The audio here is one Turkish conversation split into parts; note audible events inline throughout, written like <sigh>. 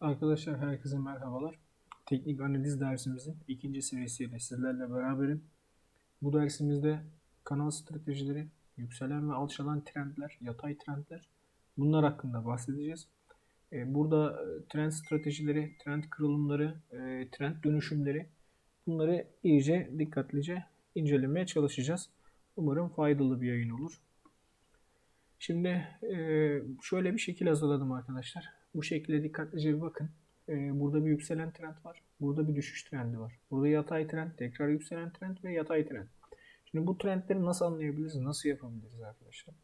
Arkadaşlar herkese merhabalar. Teknik analiz dersimizin ikinci seviyesiyle sizlerle beraberim. Bu dersimizde kanal stratejileri, yükselen ve alçalan trendler, yatay trendler bunlar hakkında bahsedeceğiz. Ee, Burada e, trend stratejileri, trend kırılımları, e, trend dönüşümleri bunları iyice dikkatlice incelemeye çalışacağız. Umarım faydalı bir yayın olur. Şimdi e, şöyle bir şekil hazırladım arkadaşlar. Bu şekilde dikkatlice bir bakın. E, burada bir yükselen trend var. Burada bir düşüş trendi var. Burada yatay trend, tekrar yükselen trend ve yatay trend. Şimdi bu trendleri nasıl anlayabiliriz, nasıl yapabiliriz arkadaşlar?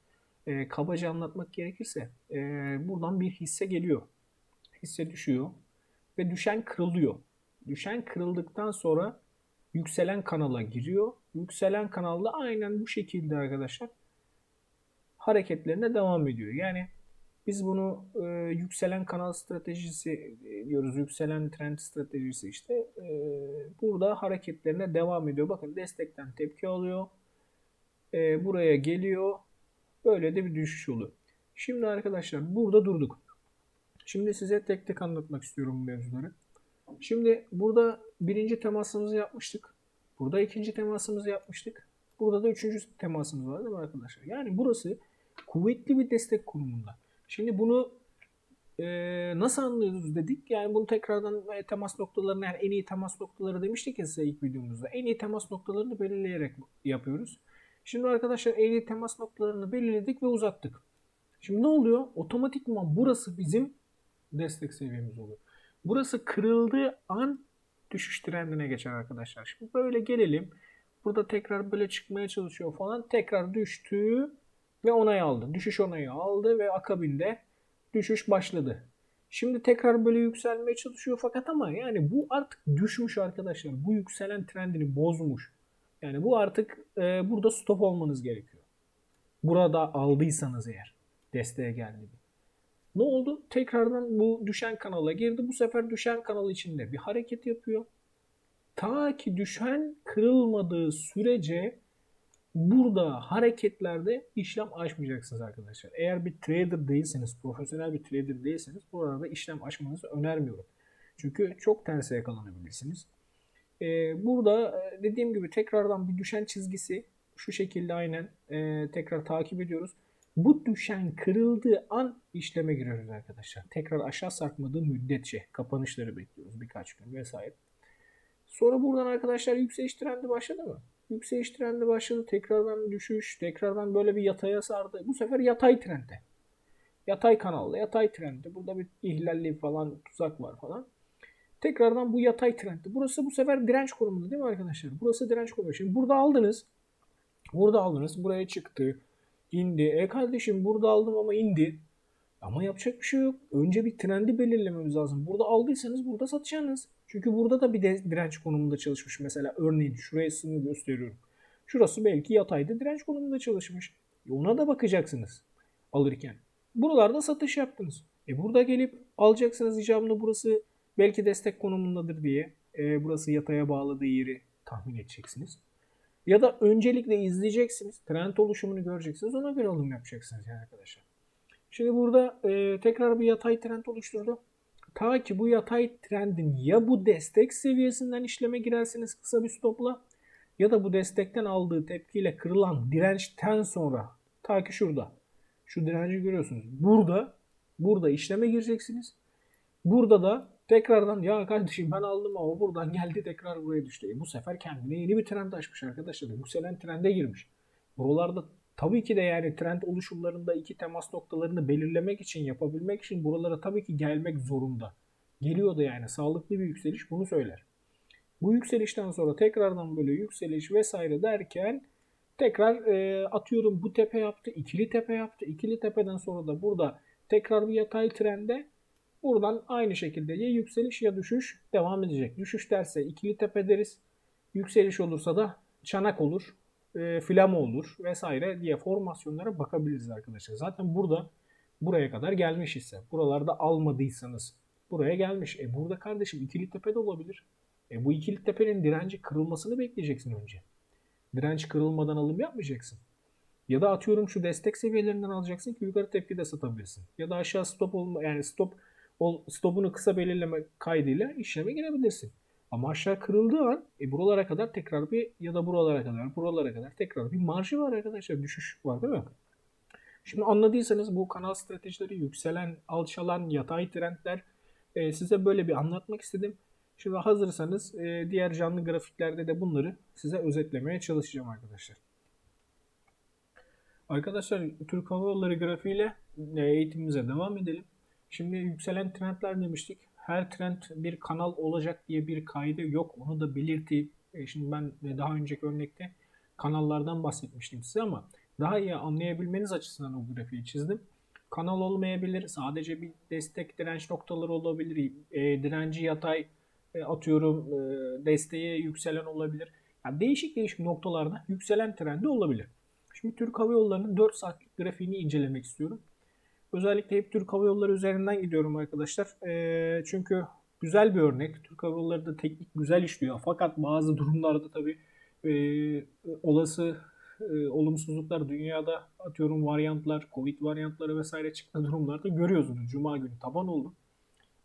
E, kabaca anlatmak gerekirse e, buradan bir hisse geliyor. Hisse düşüyor ve düşen kırılıyor. Düşen kırıldıktan sonra yükselen kanala giriyor. Yükselen kanalda aynen bu şekilde arkadaşlar hareketlerine devam ediyor. Yani biz bunu e, yükselen kanal stratejisi e, diyoruz. Yükselen trend stratejisi işte. E, burada hareketlerine devam ediyor. Bakın destekten tepki alıyor. E, buraya geliyor. Böyle de bir düşüş oluyor. Şimdi arkadaşlar burada durduk. Şimdi size tek tek anlatmak istiyorum bu mevzuları. Şimdi burada birinci temasımızı yapmıştık. Burada ikinci temasımızı yapmıştık. Burada da üçüncü temasımız var değil mi arkadaşlar? Yani burası kuvvetli bir destek konumunda. Şimdi bunu e, nasıl anlıyoruz dedik. Yani bunu tekrardan e, temas noktalarını yani en iyi temas noktaları demiştik ya size ilk videomuzda. En iyi temas noktalarını belirleyerek yapıyoruz. Şimdi arkadaşlar en iyi temas noktalarını belirledik ve uzattık. Şimdi ne oluyor? Otomatikman burası bizim destek seviyemiz oluyor. Burası kırıldığı an düşüş trendine geçer arkadaşlar. Şimdi böyle gelelim. Burada tekrar böyle çıkmaya çalışıyor falan. Tekrar düştü ve onay aldı. Düşüş onayı aldı ve akabinde düşüş başladı. Şimdi tekrar böyle yükselmeye çalışıyor fakat ama yani bu artık düşmüş arkadaşlar. Bu yükselen trendini bozmuş. Yani bu artık e, burada stop olmanız gerekiyor. Burada aldıysanız eğer desteğe geldi. Ne oldu? Tekrardan bu düşen kanala girdi. Bu sefer düşen kanal içinde bir hareket yapıyor. Ta ki düşen kırılmadığı sürece burada hareketlerde işlem açmayacaksınız arkadaşlar. Eğer bir trader değilseniz, profesyonel bir trader değilseniz burada işlem açmanızı önermiyorum. Çünkü çok terse yakalanabilirsiniz. Ee, burada e, dediğim gibi tekrardan bir düşen çizgisi şu şekilde aynen e, tekrar takip ediyoruz. Bu düşen kırıldığı an işleme giriyoruz arkadaşlar. Tekrar aşağı sarkmadığı müddetçe kapanışları bekliyoruz birkaç gün vesaire. Sonra buradan arkadaşlar yükseliş trendi başladı mı? Yükseliş trendi başladı. Tekrardan düşüş. Tekrardan böyle bir yataya sardı. Bu sefer yatay trende. Yatay kanalda. Yatay trende. Burada bir ihlalli falan tuzak var falan. Tekrardan bu yatay trendi. Burası bu sefer direnç konumunda değil mi arkadaşlar? Burası direnç konumu. Şimdi burada aldınız. Burada aldınız. Buraya çıktı. indi. E kardeşim burada aldım ama indi. Ama yapacak bir şey yok. Önce bir trendi belirlememiz lazım. Burada aldıysanız burada satacaksınız. Çünkü burada da bir de direnç konumunda çalışmış. Mesela örneğin şurasını gösteriyorum. Şurası belki yatayda direnç konumunda çalışmış. E ona da bakacaksınız alırken. Buralarda satış yaptınız. E burada gelip alacaksınız icabında burası belki destek konumundadır diye. E burası yataya bağladığı yeri tahmin edeceksiniz. Ya da öncelikle izleyeceksiniz. Trend oluşumunu göreceksiniz. Ona göre alım yapacaksınız yani arkadaşlar. Şimdi burada e, tekrar bir yatay trend oluşturdu. Ta ki bu yatay trendin ya bu destek seviyesinden işleme girersiniz kısa bir stopla ya da bu destekten aldığı tepkiyle kırılan dirençten sonra ta ki şurada şu direnci görüyorsunuz. Burada burada işleme gireceksiniz. Burada da tekrardan ya kardeşim ben aldım ama buradan geldi tekrar buraya düştü. E bu sefer kendine yeni bir trend açmış arkadaşlar. Yükselen trende girmiş. Buralarda Tabii ki de yani trend oluşumlarında iki temas noktalarını belirlemek için, yapabilmek için buralara tabii ki gelmek zorunda. Geliyor da yani sağlıklı bir yükseliş bunu söyler. Bu yükselişten sonra tekrardan böyle yükseliş vesaire derken tekrar e, atıyorum bu tepe yaptı, ikili tepe yaptı. İkili tepeden sonra da burada tekrar bir yatay trende buradan aynı şekilde ya yükseliş ya düşüş devam edecek. Düşüş derse ikili tepe deriz. Yükseliş olursa da çanak olur e, flama olur vesaire diye formasyonlara bakabiliriz arkadaşlar. Zaten burada buraya kadar gelmiş ise buralarda almadıysanız buraya gelmiş. E burada kardeşim ikili tepe de olabilir. E bu ikili tepenin direnci kırılmasını bekleyeceksin önce. Direnç kırılmadan alım yapmayacaksın. Ya da atıyorum şu destek seviyelerinden alacaksın ki yukarı tepki de satabilirsin. Ya da aşağı stop olma yani stop o stopunu kısa belirleme kaydıyla işleme girebilirsin. Ama aşağı kırıldığı an e, buralara kadar tekrar bir ya da buralara kadar buralara kadar tekrar bir marjı var arkadaşlar. Düşüş var değil mi? Şimdi anladıysanız bu kanal stratejileri yükselen, alçalan, yatay trendler e, size böyle bir anlatmak istedim. Şimdi hazırsanız e, diğer canlı grafiklerde de bunları size özetlemeye çalışacağım arkadaşlar. Arkadaşlar Türk Hava Yolları grafiğiyle e, eğitimimize devam edelim. Şimdi yükselen trendler demiştik. Her trend bir kanal olacak diye bir kaydı yok. Onu da belirteyim. E, şimdi ben daha önceki örnekte kanallardan bahsetmiştim size ama daha iyi anlayabilmeniz açısından o grafiği çizdim. Kanal olmayabilir. Sadece bir destek direnç noktaları olabilir. E, direnci yatay e, atıyorum e, desteğe yükselen olabilir. Yani değişik değişik noktalarda yükselen trendi olabilir. Şimdi Türk Hava Yolları'nın 4 saatlik grafiğini incelemek istiyorum. Özellikle hep Türk Hava Yolları üzerinden gidiyorum arkadaşlar. E, çünkü güzel bir örnek. Türk Hava Yolları da teknik güzel işliyor. Fakat bazı <laughs> durumlarda tabii e, olası e, olumsuzluklar dünyada atıyorum varyantlar, Covid varyantları vesaire çıktığı durumlarda görüyorsunuz. Cuma günü taban oldu.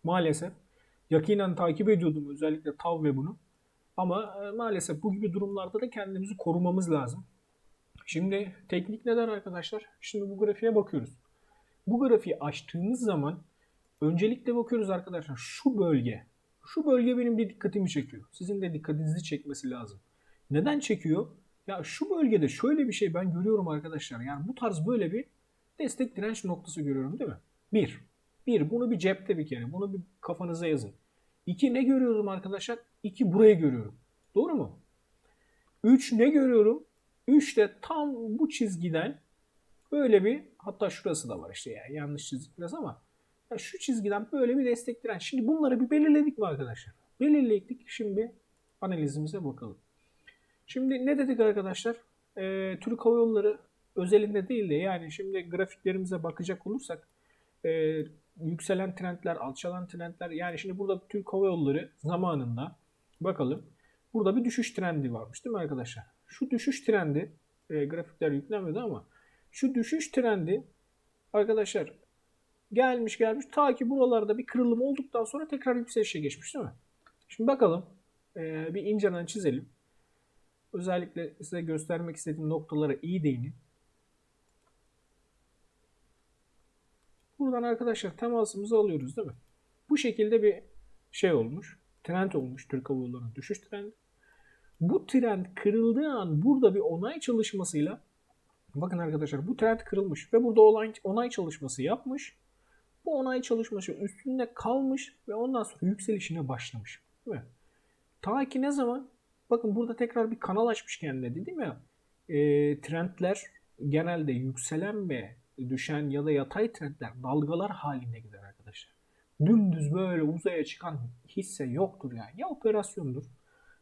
Maalesef yakinen takip ediyordum özellikle TAV ve bunu. Ama e, maalesef bu gibi durumlarda da kendimizi korumamız lazım. Şimdi teknik neler arkadaşlar? Şimdi bu grafiğe bakıyoruz. Bu grafiği açtığımız zaman öncelikle bakıyoruz arkadaşlar şu bölge. Şu bölge benim bir dikkatimi çekiyor. Sizin de dikkatinizi çekmesi lazım. Neden çekiyor? Ya şu bölgede şöyle bir şey ben görüyorum arkadaşlar. Yani bu tarz böyle bir destek direnç noktası görüyorum değil mi? Bir. Bir. Bunu bir cepte bir kere. Bunu bir kafanıza yazın. İki ne görüyorum arkadaşlar? İki burayı görüyorum. Doğru mu? Üç ne görüyorum? Üç de tam bu çizgiden böyle bir hatta şurası da var işte yani yanlış çizdik biraz ama ya şu çizgiden böyle bir destek. Şimdi bunları bir belirledik mi arkadaşlar? Belirledik. Şimdi analizimize bakalım. Şimdi ne dedik arkadaşlar? Ee, Türk Hava Yolları özelinde değil de yani şimdi grafiklerimize bakacak olursak e, yükselen trendler, alçalan trendler yani şimdi burada Türk Hava Yolları zamanında bakalım burada bir düşüş trendi varmış değil mi arkadaşlar? Şu düşüş trendi e, grafikler yüklenmedi ama şu düşüş trendi arkadaşlar gelmiş gelmiş ta ki buralarda bir kırılım olduktan sonra tekrar yükselişe geçmiş değil mi? Şimdi bakalım e, bir inceden çizelim. Özellikle size göstermek istediğim noktalara iyi değinin. Buradan arkadaşlar temasımızı alıyoruz değil mi? Bu şekilde bir şey olmuş. Trend olmuş Türk Hava Yolları'nın düşüş trendi. Bu trend kırıldığı an burada bir onay çalışmasıyla bakın arkadaşlar bu trend kırılmış ve burada onay, onay çalışması yapmış. Bu onay çalışması üstünde kalmış ve ondan sonra yükselişine başlamış. Değil mi? Ta ki ne zaman? Bakın burada tekrar bir kanal açmış kendine değil mi? E, trendler genelde yükselen ve düşen ya da yatay trendler dalgalar halinde gider arkadaşlar. Dümdüz böyle uzaya çıkan hisse yoktur yani. Ya operasyondur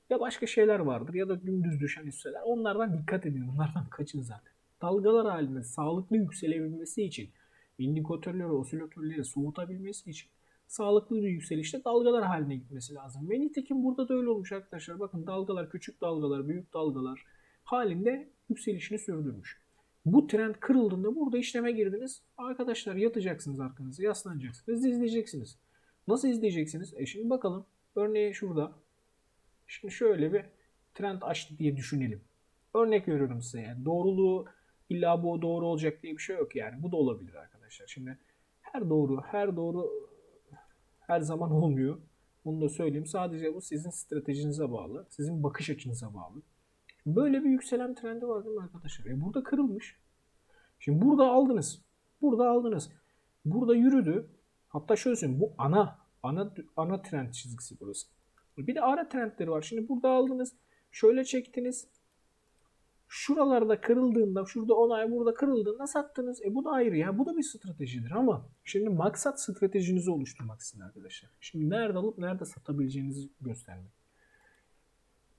ya başka şeyler vardır ya da dümdüz düşen hisseler. Onlardan dikkat edin. Onlardan kaçın zaten. Dalgalar halinde sağlıklı yükselebilmesi için indikatörleri, osilatörleri soğutabilmesi için sağlıklı bir yükselişte dalgalar haline gitmesi lazım. Ve nitekim burada da öyle olmuş arkadaşlar. Bakın dalgalar, küçük dalgalar, büyük dalgalar halinde yükselişini sürdürmüş. Bu trend kırıldığında burada işleme girdiniz. Arkadaşlar yatacaksınız arkanıza, yaslanacaksınız, izleyeceksiniz. Nasıl izleyeceksiniz? E şimdi bakalım. Örneğin şurada. Şimdi şöyle bir trend açtı diye düşünelim. Örnek veriyorum size yani. Doğruluğu illa bu doğru olacak diye bir şey yok yani. Bu da olabilir arkadaşlar. Şimdi her doğru, her doğru her zaman <laughs> olmuyor. Bunu da söyleyeyim. Sadece bu sizin stratejinize bağlı. Sizin bakış açınıza bağlı. Böyle bir yükselen trendi var değil mi arkadaşlar? E burada kırılmış. Şimdi burada aldınız. Burada aldınız. Burada yürüdü. Hatta şöyle söyleyeyim. Bu ana ana ana trend çizgisi burası. Bir de ara trendleri var. Şimdi burada aldınız. Şöyle çektiniz. Şuralarda kırıldığında, şurada onay burada kırıldığında sattınız. E bu da ayrı ya. Bu da bir stratejidir ama şimdi maksat stratejinizi oluşturmak sizin arkadaşlar. Şimdi nerede alıp nerede satabileceğinizi göstermek.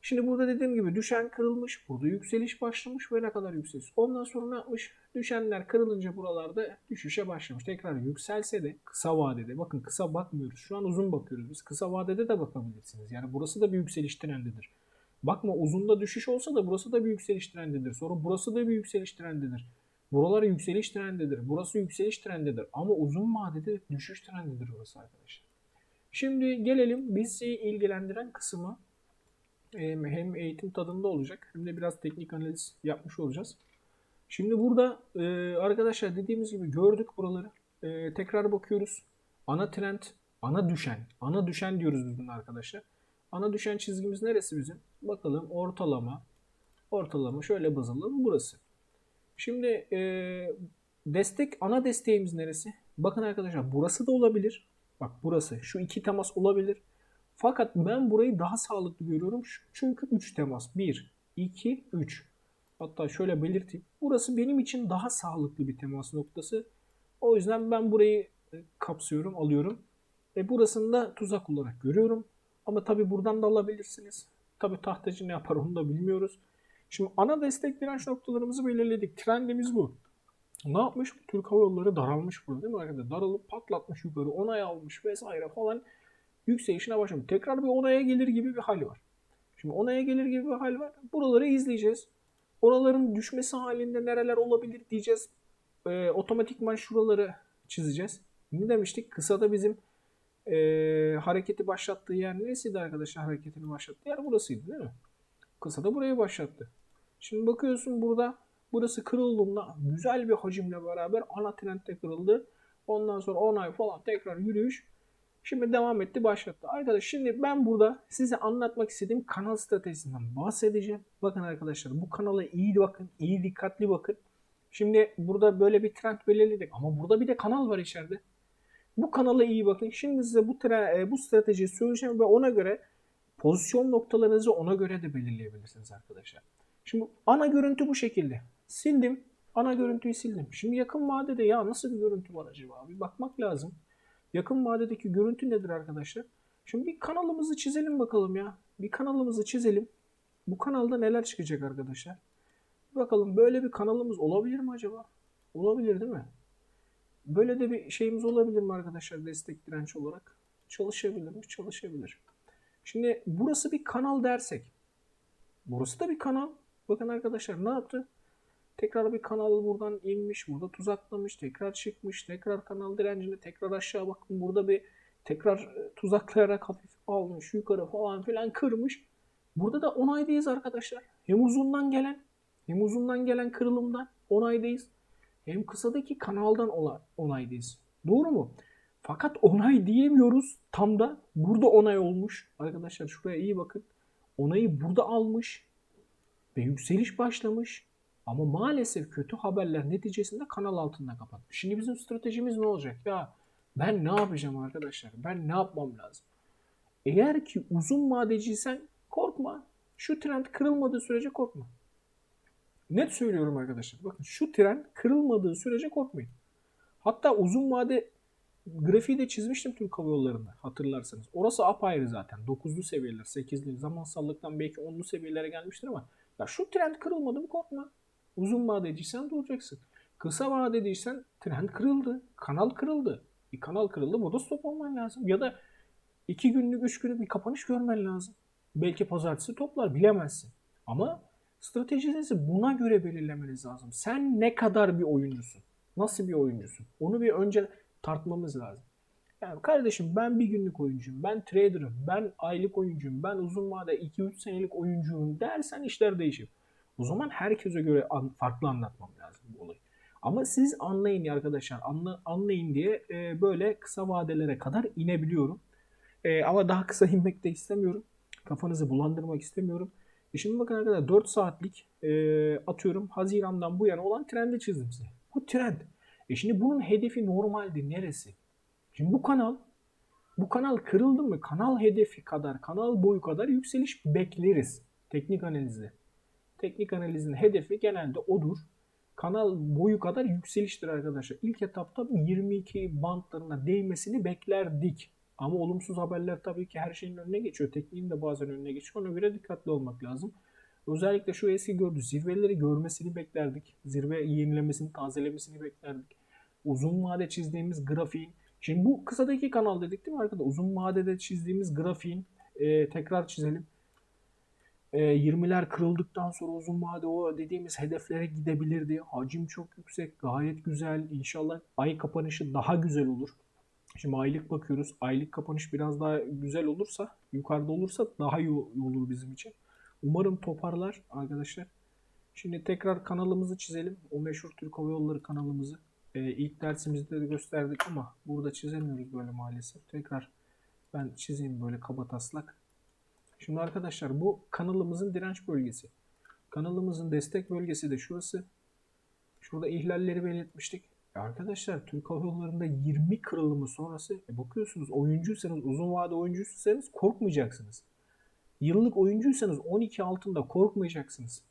Şimdi burada dediğim gibi düşen kırılmış. Burada yükseliş başlamış ve ne kadar yükseliş. Ondan sonra ne yapmış? Düşenler kırılınca buralarda düşüşe başlamış. Tekrar yükselse de kısa vadede. Bakın kısa bakmıyoruz. Şu an uzun bakıyoruz biz. Kısa vadede de bakabilirsiniz. Yani burası da bir yükseliş trendidir. Bakma uzunda düşüş olsa da burası da bir yükseliş trendidir. Sonra burası da bir yükseliş trendidir. Buralar yükseliş trendidir. Burası yükseliş trendidir. Ama uzun vadede düşüş trendidir burası arkadaşlar. Şimdi gelelim bizi ilgilendiren kısmı Hem- eğitim tadında olacak hem de biraz teknik analiz yapmış olacağız. Şimdi burada e, arkadaşlar dediğimiz gibi gördük buraları. E, tekrar bakıyoruz. Ana trend, ana düşen. Ana düşen diyoruz biz arkadaşlar. Ana düşen çizgimiz neresi bizim? Bakalım ortalama. Ortalama şöyle baz burası. Şimdi e, destek ana desteğimiz neresi? Bakın arkadaşlar burası da olabilir. Bak burası. Şu iki temas olabilir. Fakat ben burayı daha sağlıklı görüyorum. Çünkü 3 temas. 1, 2, 3. Hatta şöyle belirteyim. Burası benim için daha sağlıklı bir temas noktası. O yüzden ben burayı e, kapsıyorum, alıyorum. E burasını da tuzak olarak görüyorum. Ama tabi buradan da alabilirsiniz. Tabi tahtacı ne yapar onu da bilmiyoruz. Şimdi ana destek direnç noktalarımızı belirledik. Trendimiz bu. Ne yapmış? Türk Hava Yolları daralmış burada değil mi arkadaşlar? Daralıp patlatmış yukarı, onay almış vesaire falan yükselişine başlamış. Tekrar bir onaya gelir gibi bir hal var. Şimdi onaya gelir gibi bir hal var. Buraları izleyeceğiz. Oraların düşmesi halinde nereler olabilir diyeceğiz. Ee, otomatikman şuraları çizeceğiz. Ne demiştik? Kısada bizim ee, hareketi başlattığı yer neresiydi arkadaşlar? Hareketini başlattığı yer burasıydı değil mi? Kısada burayı başlattı. Şimdi bakıyorsun burada burası kırıldığında güzel bir hacimle beraber ana trendde kırıldı. Ondan sonra onay falan tekrar yürüyüş. Şimdi devam etti başlattı. Arkadaş şimdi ben burada size anlatmak istediğim kanal stratejisinden bahsedeceğim. Bakın arkadaşlar bu kanala iyi bakın, iyi dikkatli bakın. Şimdi burada böyle bir trend belirledik ama burada bir de kanal var içeride. Bu kanala iyi bakın. Şimdi size bu e, bu stratejiyi söyleyeceğim ve ona göre pozisyon noktalarınızı ona göre de belirleyebilirsiniz arkadaşlar. Şimdi ana görüntü bu şekilde. Sildim. Ana görüntüyü sildim. Şimdi yakın vadede ya nasıl bir görüntü var acaba? Bir bakmak lazım. Yakın vadedeki görüntü nedir arkadaşlar? Şimdi bir kanalımızı çizelim bakalım ya. Bir kanalımızı çizelim. Bu kanalda neler çıkacak arkadaşlar? Bakalım böyle bir kanalımız olabilir mi acaba? Olabilir değil mi? Böyle de bir şeyimiz olabilir mi arkadaşlar destek direnç olarak? Çalışabilir mi? Çalışabilir. Şimdi burası bir kanal dersek. Burası da bir kanal. Bakın arkadaşlar ne yaptı? Tekrar bir kanal buradan inmiş, burada tuzaklamış, tekrar çıkmış, tekrar kanal direncini tekrar aşağı bakın burada bir tekrar e, tuzaklayarak hafif almış, yukarı falan filan kırmış. Burada da onaydayız arkadaşlar. Hem uzundan gelen hem uzundan gelen kırılımdan onaydayız. Hem kısadaki kanaldan ola- onaydayız. Doğru mu? Fakat onay diyemiyoruz. Tam da burada onay olmuş. Arkadaşlar şuraya iyi bakın. Onayı burada almış ve yükseliş başlamış. Ama maalesef kötü haberler neticesinde kanal altında kapatmış. Şimdi bizim stratejimiz ne olacak? Ya ben ne yapacağım arkadaşlar? Ben ne yapmam lazım? Eğer ki uzun vadeciysen korkma. Şu trend kırılmadığı sürece korkma. Net söylüyorum arkadaşlar. Bakın şu trend kırılmadığı sürece korkmayın. Hatta uzun vade grafiği de çizmiştim Türk Hava Yolları'nda hatırlarsanız. Orası apayrı zaten. 9'lu seviyeler, 8'li zamansallıktan belki 10'lu seviyelere gelmiştir ama ya şu trend kırılmadı mı korkma. Uzun vadeciysen duracaksın. Kısa vadediysen trend kırıldı. Kanal kırıldı. Bir kanal kırıldı. Burada stop olman lazım. Ya da 2 günlük, 3 günlük bir kapanış görmen lazım. Belki pazartesi toplar bilemezsin. Ama stratejinizi buna göre belirlemeniz lazım. Sen ne kadar bir oyuncusun? Nasıl bir oyuncusun? Onu bir önce tartmamız lazım. Yani kardeşim ben bir günlük oyuncuyum, ben trader'ım, ben aylık oyuncuyum, ben uzun vade 2-3 senelik oyuncuyum dersen işler değişir. O zaman herkese göre an- farklı anlatmam lazım bu olayı. Ama siz anlayın arkadaşlar, anla, anlayın diye e, böyle kısa vadelere kadar inebiliyorum. E, ama daha kısa inmek de istemiyorum. Kafanızı bulandırmak istemiyorum. E şimdi bakın arkadaşlar 4 saatlik e, atıyorum Haziran'dan bu yana olan trendi çizdim size. Bu trend. E şimdi bunun hedefi normalde neresi? Şimdi bu kanal bu kanal kırıldı mı? Kanal hedefi kadar, kanal boyu kadar yükseliş bekleriz teknik analizde. Teknik analizin hedefi genelde odur. Kanal boyu kadar yükseliştir arkadaşlar. İlk etapta 22 bantlarına değmesini beklerdik. Ama olumsuz haberler tabii ki her şeyin önüne geçiyor. Tekniğin de bazen önüne geçiyor. Ona göre dikkatli olmak lazım. Özellikle şu eski gördü zirveleri görmesini beklerdik. Zirve yenilemesini, tazelemesini beklerdik. Uzun vade çizdiğimiz grafiğin Şimdi bu kısadaki kanal dedik değil mi arkadaşlar? Uzun vadede çizdiğimiz grafiğin e, tekrar çizelim. e, 20'ler kırıldıktan sonra uzun vade o dediğimiz hedeflere gidebilirdi. Hacim çok yüksek, gayet güzel. İnşallah ay kapanışı daha güzel olur. Şimdi aylık bakıyoruz. Aylık kapanış biraz daha güzel olursa, yukarıda olursa daha iyi olur bizim için. Umarım toparlar arkadaşlar. Şimdi tekrar kanalımızı çizelim. O meşhur Türk Hava Yolları kanalımızı. Ee, ilk dersimizde de gösterdik ama burada çizemiyoruz böyle maalesef. Tekrar ben çizeyim böyle kaba taslak. Şimdi arkadaşlar bu kanalımızın direnç bölgesi. Kanalımızın destek bölgesi de şurası. Şurada ihlalleri belirtmiştik. Arkadaşlar Türk Hava Yolları'nda 20 kırılımı sonrası e bakıyorsunuz oyuncuysanız uzun vade oyuncuysanız korkmayacaksınız. Yıllık oyuncuysanız 12 altında korkmayacaksınız.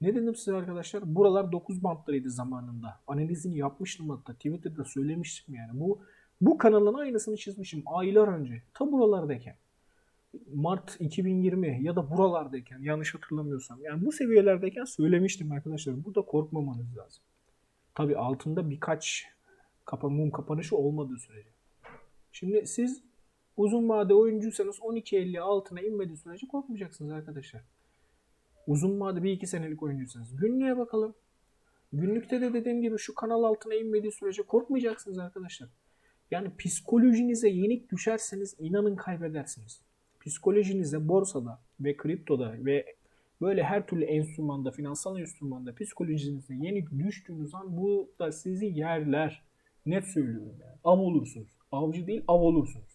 Ne dedim size arkadaşlar? Buralar 9 bantlarıydı zamanında. Analizini yapmıştım hatta. Twitter'da söylemiştim yani. Bu bu kanalın aynısını çizmişim aylar önce. Ta buralardayken. Mart 2020 ya da buralardayken yanlış hatırlamıyorsam. Yani bu seviyelerdeyken söylemiştim arkadaşlar. Burada korkmamanız lazım. Tabi altında birkaç kapa, mum kapanışı olmadığı sürece. Şimdi siz uzun vade oyuncuysanız 12.50 altına inmediği sürece korkmayacaksınız arkadaşlar. Uzun vade bir iki senelik oyuncuysanız. Günlüğe bakalım. Günlükte de dediğim gibi şu kanal altına inmediği sürece korkmayacaksınız arkadaşlar. Yani psikolojinize yenik düşerseniz inanın kaybedersiniz. Psikolojinize borsada ve kriptoda ve böyle her türlü enstrümanda, finansal enstrümanda psikolojinize yenik düştüğünüz an bu da sizi yerler. Net söylüyorum yani. Av olursunuz. Avcı değil av olursunuz.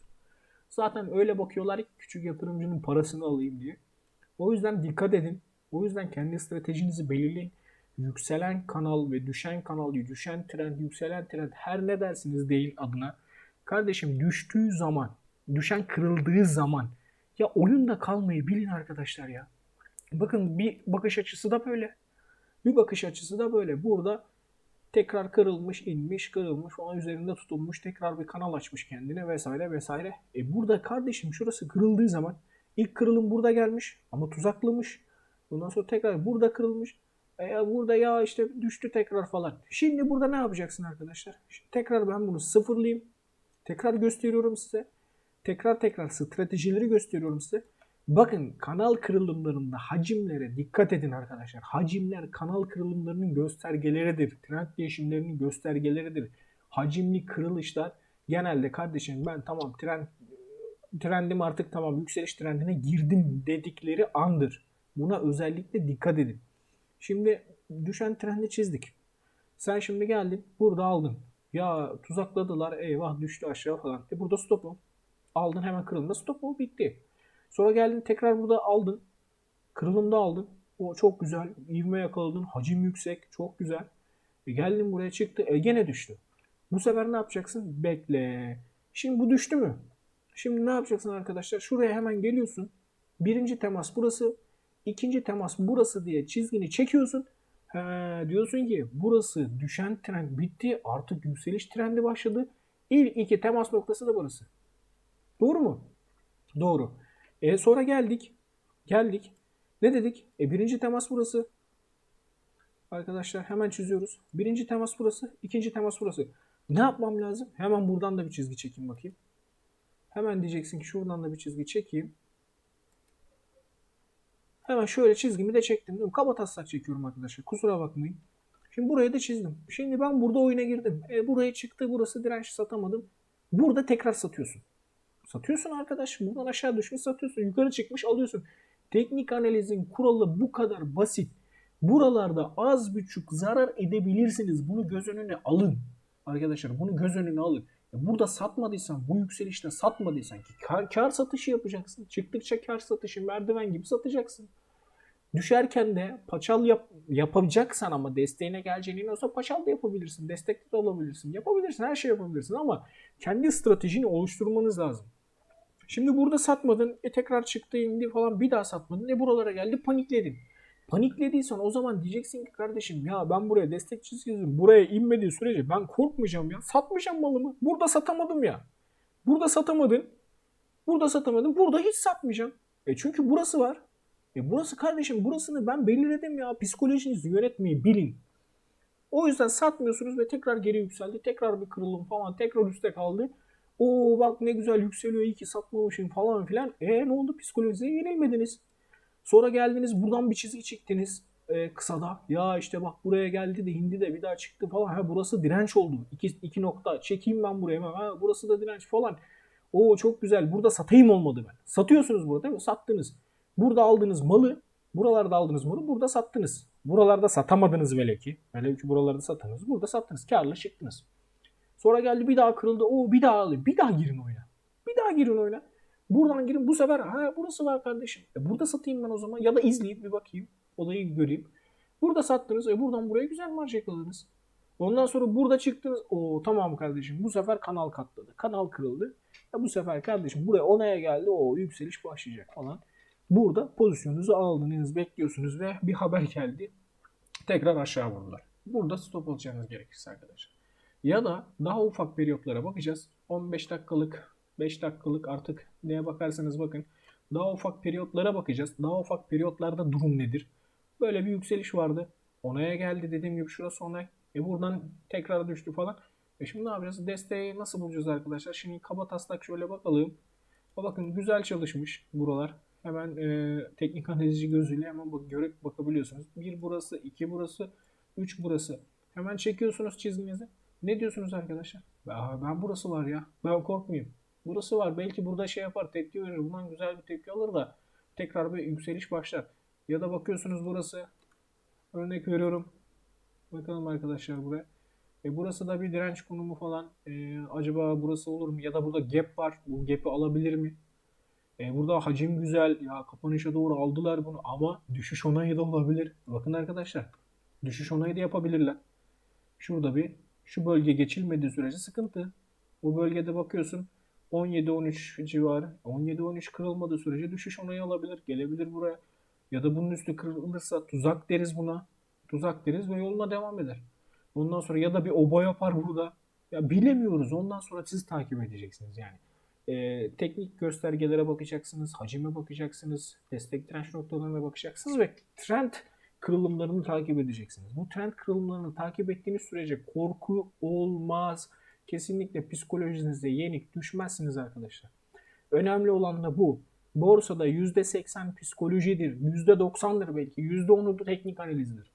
Zaten öyle bakıyorlar ki küçük yatırımcının parasını alayım diye. O yüzden dikkat edin. O yüzden kendi stratejinizi belirleyin. Yükselen kanal ve düşen kanal, düşen trend, yükselen trend her ne dersiniz değil adına. Kardeşim düştüğü zaman, düşen kırıldığı zaman ya oyunda kalmayı bilin arkadaşlar ya. Bakın bir bakış açısı da böyle. Bir bakış açısı da böyle. Burada tekrar kırılmış, inmiş, kırılmış, onun üzerinde tutulmuş, tekrar bir kanal açmış kendine vesaire vesaire. E burada kardeşim şurası kırıldığı zaman ilk kırılım burada gelmiş ama tuzaklamış. Bundan sonra tekrar burada kırılmış. E burada ya işte düştü tekrar falan. Şimdi burada ne yapacaksın arkadaşlar? Şimdi tekrar ben bunu sıfırlayayım. Tekrar gösteriyorum size. Tekrar tekrar stratejileri gösteriyorum size. Bakın kanal kırılımlarında hacimlere dikkat edin arkadaşlar. Hacimler kanal kırılımlarının göstergeleridir. Trend değişimlerinin göstergeleridir. Hacimli kırılışlar genelde kardeşim ben tamam trend trendim artık tamam yükseliş trendine girdim dedikleri andır. Buna özellikle dikkat edin. Şimdi düşen trendi çizdik. Sen şimdi geldin burada aldın. Ya tuzakladılar eyvah düştü aşağı falan. E burada stop ol. Aldın hemen kırılımda stop ol bitti. Sonra geldin tekrar burada aldın. Kırılımda aldın. O çok güzel. İvme yakaladın. Hacim yüksek. Çok güzel. E geldin buraya çıktı. E gene düştü. Bu sefer ne yapacaksın? Bekle. Şimdi bu düştü mü? Şimdi ne yapacaksın arkadaşlar? Şuraya hemen geliyorsun. Birinci temas burası. ikinci temas burası diye çizgini çekiyorsun. He, diyorsun ki burası düşen trend bitti. Artık yükseliş trendi başladı. İlk iki temas noktası da burası. Doğru mu? Doğru. E sonra geldik. Geldik. Ne dedik? E birinci temas burası. Arkadaşlar hemen çiziyoruz. Birinci temas burası. ikinci temas burası. Ne yapmam lazım? Hemen buradan da bir çizgi çekeyim bakayım. Hemen diyeceksin ki şuradan da bir çizgi çekeyim. Hemen şöyle çizgimi de çektim. Değil mi? Kaba çekiyorum arkadaşlar. Kusura bakmayın. Şimdi burayı da çizdim. Şimdi ben burada oyuna girdim. E, buraya çıktı. Burası direnç satamadım. Burada tekrar satıyorsun. Satıyorsun arkadaş. Buradan aşağı düşmüş satıyorsun. Yukarı çıkmış alıyorsun. Teknik analizin kuralı bu kadar basit. Buralarda az buçuk zarar edebilirsiniz. Bunu göz önüne alın. Arkadaşlar bunu göz önüne alın. Burada satmadıysan, bu yükselişte satmadıysan ki kar, kar satışı yapacaksın. Çıktıkça kar satışı merdiven gibi satacaksın. Düşerken de paçal yap, yapacaksan ama desteğine geleceğin olsa paçal da yapabilirsin. Destekli de olabilirsin. Yapabilirsin. Her şey yapabilirsin ama kendi stratejini oluşturmanız lazım. Şimdi burada satmadın. E tekrar çıktı indi falan bir daha satmadın. E buralara geldi panikledin. Paniklediysen o zaman diyeceksin ki kardeşim ya ben buraya destek çizgisi buraya inmediği sürece ben korkmayacağım ya. Satmayacağım malımı. Burada satamadım ya. Burada satamadın. Burada satamadın. Burada hiç satmayacağım. E çünkü burası var. E burası kardeşim burasını ben belirledim ya. Psikolojinizi yönetmeyi bilin. O yüzden satmıyorsunuz ve tekrar geri yükseldi. Tekrar bir kırılım falan. Tekrar üstte kaldı. Oo bak ne güzel yükseliyor iyi ki satmamışım falan filan. E ne oldu psikolojiye yenilmediniz. Sonra geldiniz buradan bir çizgi çektiniz e, kısada. Ya işte bak buraya geldi de indi de bir daha çıktı falan. Ha burası direnç oldu. İki, iki nokta. Çekeyim ben buraya. Ha burası da direnç falan. Oo çok güzel. Burada satayım olmadı ben. Satıyorsunuz burada değil mi? Sattınız. Burada aldığınız malı, buralarda aldığınız malı burada sattınız. Buralarda satamadınız velev ki. Velev ki buralarda sattınız. Burada sattınız. Karlı çıktınız. Sonra geldi bir daha kırıldı. O bir daha alıyor. Bir daha girin oyuna. Bir daha girin oyuna. Buradan girin. Bu sefer ha burası var kardeşim. E burada satayım ben o zaman. Ya da izleyip bir bakayım. Olayı göreyim. Burada sattınız. E buradan buraya güzel marj yakaladınız. Ondan sonra burada çıktınız. O tamam kardeşim. Bu sefer kanal katladı. Kanal kırıldı. Ya bu sefer kardeşim buraya onaya geldi. O yükseliş başlayacak falan. Burada pozisyonunuzu aldınız, bekliyorsunuz ve bir haber geldi. Tekrar aşağı vurdular. Burada stop alacağınız gerekirse arkadaşlar. Ya da daha ufak periyotlara bakacağız. 15 dakikalık, 5 dakikalık artık neye bakarsanız bakın. Daha ufak periyotlara bakacağız. Daha ufak periyotlarda durum nedir? Böyle bir yükseliş vardı. Onaya geldi dediğim gibi şurası onay. E buradan tekrar düştü falan. E şimdi ne yapacağız? Desteği nasıl bulacağız arkadaşlar? Şimdi kaba taslak şöyle bakalım. Bakın güzel çalışmış buralar. Hemen e, teknik analizci gözüyle hemen bak, görüp bakabiliyorsunuz. Bir burası, iki burası, üç burası. Hemen çekiyorsunuz çizginizi. Ne diyorsunuz arkadaşlar? Ben, ben burası var ya. Ben korkmayayım. Burası var. Belki burada şey yapar, tepki verir. Bundan güzel bir tepki alır da tekrar bir yükseliş başlar. Ya da bakıyorsunuz burası. Örnek veriyorum. Bakalım arkadaşlar buraya. E burası da bir direnç konumu falan. E, acaba burası olur mu? Ya da burada gap var. Bu gap'i alabilir mi? E, burada hacim güzel. Ya kapanışa doğru aldılar bunu ama düşüş onayı da olabilir. Bakın arkadaşlar. Düşüş onayı da yapabilirler. Şurada bir şu bölge geçilmediği sürece sıkıntı. Bu bölgede bakıyorsun 17-13 civarı. 17-13 kırılmadığı sürece düşüş onayı alabilir. Gelebilir buraya. Ya da bunun üstü kırılırsa tuzak deriz buna. Tuzak deriz ve yoluna devam eder. Ondan sonra ya da bir oba yapar burada. Ya bilemiyoruz. Ondan sonra siz takip edeceksiniz yani. Ee, teknik göstergelere bakacaksınız, hacime bakacaksınız, destek direnç noktalarına bakacaksınız ve trend kırılımlarını takip edeceksiniz. Bu trend kırılımlarını takip ettiğiniz sürece korku olmaz. Kesinlikle psikolojinizde yenik düşmezsiniz arkadaşlar. Önemli olan da bu. Borsada %80 psikolojidir, %90'dır belki, %10'u teknik analizdir.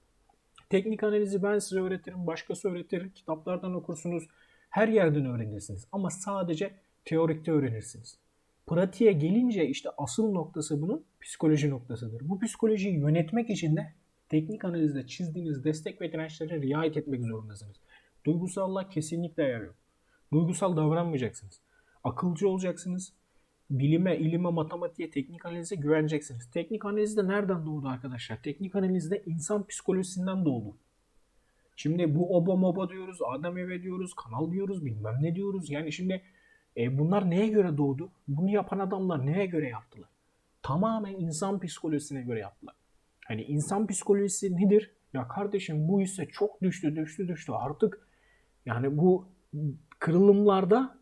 Teknik analizi ben size öğretirim, başkası öğretir, kitaplardan okursunuz, her yerden öğrenirsiniz. Ama sadece teorikte öğrenirsiniz. Pratiğe gelince işte asıl noktası bunun psikoloji noktasıdır. Bu psikolojiyi yönetmek için de teknik analizde çizdiğiniz destek ve dirençlere riayet etmek zorundasınız. Duygusallığa kesinlikle yer yok. Duygusal davranmayacaksınız. Akılcı olacaksınız. Bilime, ilime, matematiğe, teknik analize güveneceksiniz. Teknik analiz de nereden doğdu arkadaşlar? Teknik analizde insan psikolojisinden doğdu. Şimdi bu oba moba diyoruz, Adem eve diyoruz, kanal diyoruz, bilmem ne diyoruz. Yani şimdi e, bunlar neye göre doğdu? Bunu yapan adamlar neye göre yaptılar? Tamamen insan psikolojisine göre yaptılar. Hani insan psikolojisi nedir? Ya kardeşim bu ise çok düştü, düştü, düştü. Artık yani bu kırılımlarda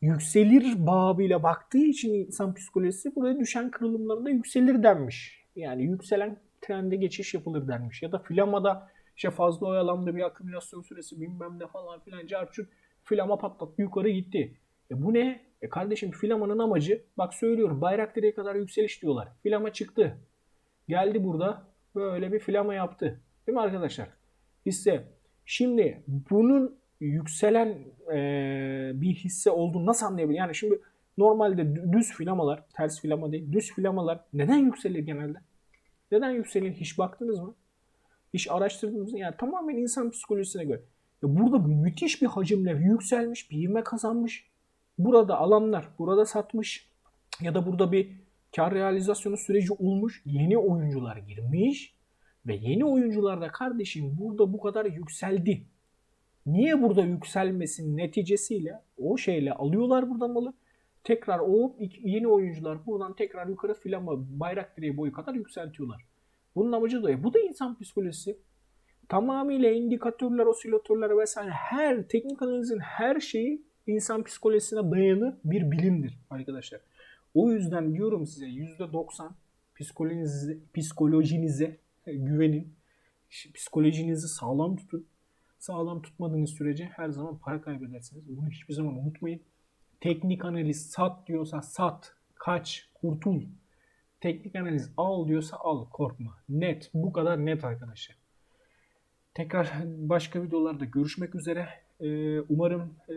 yükselir babıyla baktığı için insan psikolojisi buraya düşen kırılımlarında yükselir denmiş. Yani yükselen trende geçiş yapılır denmiş. Ya da flamada işte fazla oyalandı bir akümülasyon süresi bilmem ne falan filan carçuk flama patlattı yukarı gitti. E bu ne? E kardeşim flamanın amacı bak söylüyorum bayrak direğe kadar yükseliş diyorlar. Flama çıktı. Geldi burada böyle bir flama yaptı. Değil mi arkadaşlar? Hisse. Şimdi bunun yükselen e, bir hisse olduğunu nasıl anlayabilir? Yani şimdi normalde düz flamalar, ters flama değil, düz flamalar neden yükselir genelde? Neden yükselir? Hiç baktınız mı? Hiç araştırdınız mı? Yani tamamen insan psikolojisine göre. Ya burada müthiş bir hacimle yükselmiş, bir ivme kazanmış. Burada alanlar, burada satmış ya da burada bir kar realizasyonu süreci olmuş. Yeni oyuncular girmiş ve yeni oyuncular da kardeşim burada bu kadar yükseldi. Niye burada yükselmesin neticesiyle o şeyle alıyorlar burada malı. Tekrar o yeni oyuncular buradan tekrar yukarı filama bayrak direği boyu kadar yükseltiyorlar. Bunun amacı da bu da insan psikolojisi. Tamamıyla indikatörler, osilatörler vesaire her teknik analizin her şeyi insan psikolojisine dayanı bir bilimdir arkadaşlar. O yüzden diyorum size %90 psikolojinize, psikolojinize güvenin. Psikolojinizi sağlam tutun. Sağlam tutmadığınız sürece her zaman para kaybedersiniz. Bunu hiçbir zaman unutmayın. Teknik analiz sat diyorsa sat, kaç, kurtul. Teknik analiz al diyorsa al korkma. Net. Bu kadar net arkadaşlar. Tekrar başka videolarda görüşmek üzere. Ee, umarım e,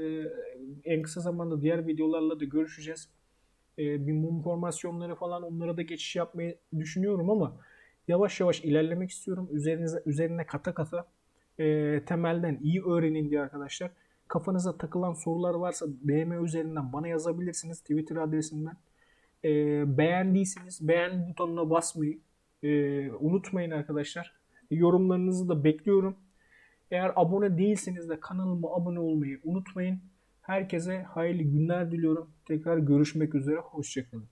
en kısa zamanda diğer videolarla da görüşeceğiz. Ee, bir mum formasyonları falan onlara da geçiş yapmayı düşünüyorum ama yavaş yavaş ilerlemek istiyorum. Üzerinize üzerine kata kata e, temelden iyi öğrenin diye arkadaşlar. Kafanıza takılan sorular varsa DM üzerinden bana yazabilirsiniz Twitter adresinden. E, beğendiyseniz beğen butonuna basmayı e, unutmayın arkadaşlar. Yorumlarınızı da bekliyorum. Eğer abone değilseniz de kanalıma abone olmayı unutmayın. Herkese hayırlı günler diliyorum. Tekrar görüşmek üzere. Hoşçakalın.